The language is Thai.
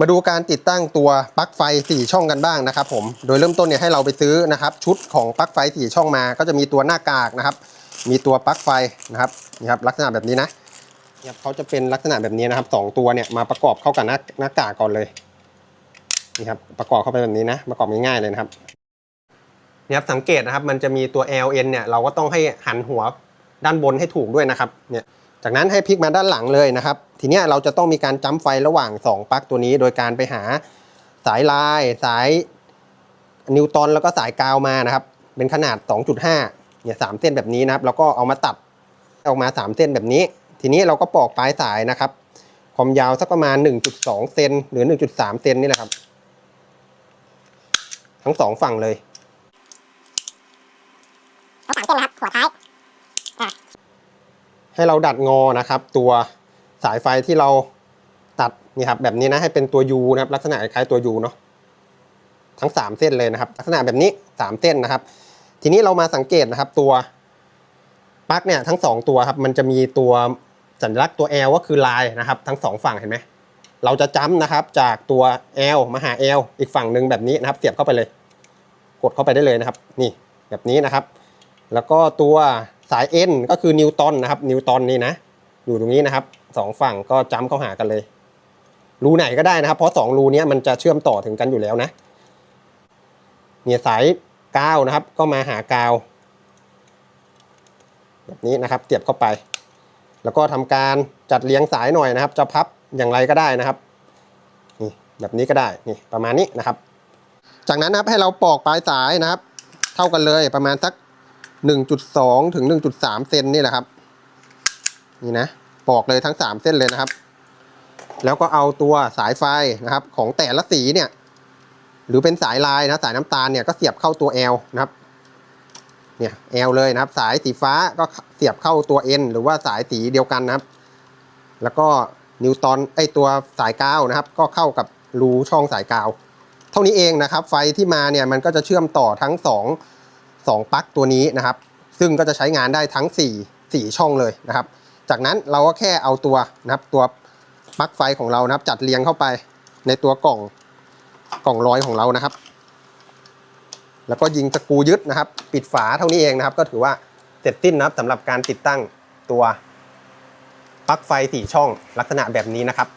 มาดูการติดตั้งตัวปลั๊กไฟ 4 ช่องกันบ้างนะครับผม โดยเริ่มต้นเนี่ยให้เราไปซื้อนะครับชุดของปลั๊กไฟ 4 ช่องมา ก็จะมีตัวหน้ากากนะครับ มีตัวปลั๊กไฟนะครับนี่ครับลักษณะแบบนี้นะเนี่ยเขาจะเป็นลักษณะแบบนี้นะครับสองตัวเนี่ยมาประกอบเข้ากับหน้าหน้ากากก่อนเลยนี่ครับประกอบเข้าไปแบบนี้นะประกอบง่ายๆเลยนะครับเนี่ยครับสังเกตนะครับมันจะมีตัว LN เนี่ยเราก็ต้องให้หันหัวด้านบนให้ถูกด้วยนะครับเนี่ย จากนั้นให้พลิกมาด้านหลังเลยนะครับ ทีนี้เราจะต้องมีการจัมไฟระหว่าง 2 ปลั๊กตัวนี้ โดยการไปหาสายลาย สายนิวตันแล้วก็สายกาวมานะครับ เป็นขนาด 2.5เนี่ยสามเส้นแบบนี้นะครับ แล้วก็เอามาตัดออกมา 3 เส้นแบบนี้ ทีนี้เราก็ปอกปลายสายนะครับ ความยาวสักประมาณ 1.2 เซนหรือ 1.3 เซนนี่แหละครับ ทั้งสองฝั่งเลย ทั้งสามเส้นนะครับ หัวท้าย ให้เราดัดงอนะครับ ตัวสายไฟที่เราตัดนี่ครับแบบนี้นะให้เป็นตัว U นะครับ ลักษณะคล้ายตัว U เนาะทั้ง 3 เส้นเลยนะครับ ลักษณะแบบนี้ 3 เส้นนะครับ ทีนี้เรามาสังเกตนะครับตัวปลั๊กเนี่ยทั้ง 2 ตัวครับมันจะมีตัวสัญลักษณ์ตัว L ก็คือลายนะครับ ทั้ง 2 ฝั่งเห็นไหมเราจะจ้ำนะครับจากตัว L มาหา L อีกฝั่งหนึ่งแบบนี้นะครับ เสียบเข้าไปเลย กดเข้าไปได้เลยนะครับ นี่แบบนี้นะครับ แล้วก็ตัว สาย N ก็คือนิวตันนะครับ นิวตันนี่นะ อยู่ตรงนี้นะครับสองฝั่งก็จ้ำเข้าหากันเลย รูไหนก็ได้นะครับ เพราะสองรูนี้มันจะเชื่อมต่อถึงกันอยู่แล้วนะ เนี่ยสายกาวนะครับ ก็มาหากาว แบบนี้นะครับเสียบเข้าไป แล้วก็ทำการจัดเรียงสายหน่อยนะครับ จะพับอย่างไรก็ได้นะครับนี่แบบนี้ก็ได้นี่ประมาณนี้นะครับ จากนั้นนะครับให้เราปอกปลายสายนะครับ เท่ากันเลยประมาณสัก 1.2 ถึง 1.3 เซนนี่แหละครับ นี่นะปอกเลยทั้ง 3 เส้นเลยนะครับ แล้วก็เอาตัวสายไฟนะครับ ของแต่ละสีเนี่ย หรือเป็นสายลายนะสายน้ำตาลเนี่ยก็เสียบเข้าตัว L นะครับ เนี่ย L เลยนะครับ สายสีฟ้าก็เสียบเข้าตัว N หรือว่าสายสีเดียวกันนะครับ แล้วก็นิวตันไอตัวสายกาวนะครับ ก็เข้ากับรูช่องสายกาว เท่านี้เองนะครับ ไฟที่มาเนี่ยมันก็จะเชื่อมต่อทั้งส องสองปลั๊กตัวนี้นะครับ ซึ่งก็จะใช้งานได้ทั้ง 4 4 ช่องเลยนะครับ จากนั้นเราก็แค่เอาตัวนะครับตัวปลั๊กไฟของเรานะครับ จัดเรียงเข้าไปในตัวกล่องกล่องร้อยของเรานะครับ แล้วก็ยิงสกรูยึดนะครับ ปิดฝาเท่านี้เองนะครับ ก็ถือว่าเสร็จสิ้นนะครับสำหรับการติดตั้งตัวปลั๊กไฟ 4 ช่องลักษณะแบบนี้นะครับ